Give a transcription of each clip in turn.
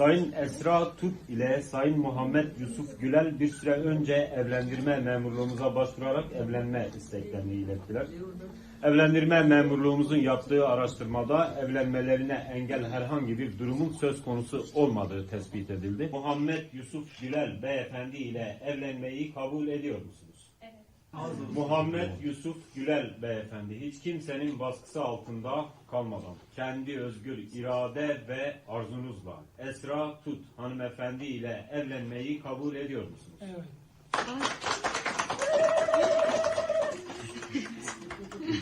Sayın Esra Tut ile Sayın Muhammed Yusuf Gülel bir süre önce evlendirme memurluğumuza başvurarak evlenme isteklerini ilettiler. Evlendirme memurluğumuzun yaptığı araştırmada evlenmelerine engel herhangi bir durumun söz konusu olmadığı tespit edildi. Muhammed Yusuf Gülel beyefendi ile evlenmeyi kabul ediyor musunuz? Muhammed Yusuf Gülel beyefendi hiç kimsenin baskısı altında kalmadan kendi özgür irade ve arzunuzla Esra Tut hanımefendi ile evlenmeyi kabul ediyor musunuz? Evet.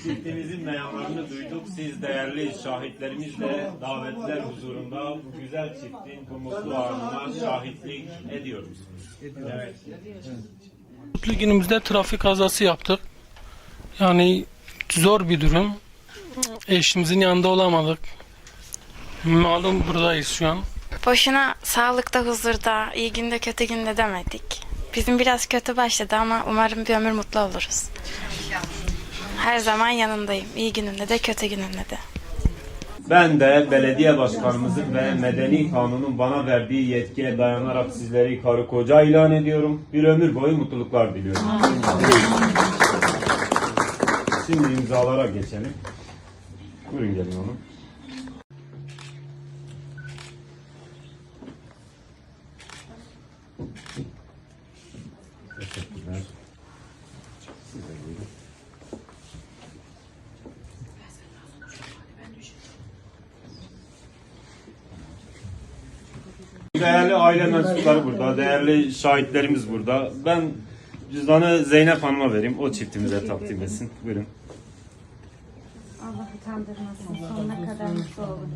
Çiftimizin beyanlarını duyduk. Siz değerli şahitlerimizle davetler huzurunda bu güzel çiftin bu mutlu anına şahitlik ediyor musunuz? Evet. Mutlu günümüzde trafik kazası yaptık. Yani zor bir durum. Eşimizin yanında olamadık. Malum buradayız şu an. Boşuna sağlıkta, huzurda, iyi günde, kötü günde demedik. Bizim biraz kötü başladı ama umarım bir ömür mutlu oluruz. Her zaman yanındayım. İyi gününde de, kötü gününde de. Ben de belediye başkanımızın ve medeni kanunun bana verdiği yetkiye dayanarak sizleri karı koca ilan ediyorum. Bir ömür boyu mutluluklar diliyorum. Şimdi imzalara geçelim. Buyurun gelin oğlum. Teşekkürler. Siz de buyurun. Değerli aile mensupları burada, değerli şahitlerimiz burada. Ben cüzdanı Zeynep Hanım'a vereyim, o çiftimize takdim etsin. Buyurun. Allah utandırmasın. Sonuna kadar mutlu olun.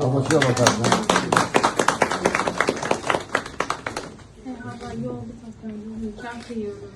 Kafasına bakarsın. Eyvallah yoldu patron. Nikah kıyıyoruz.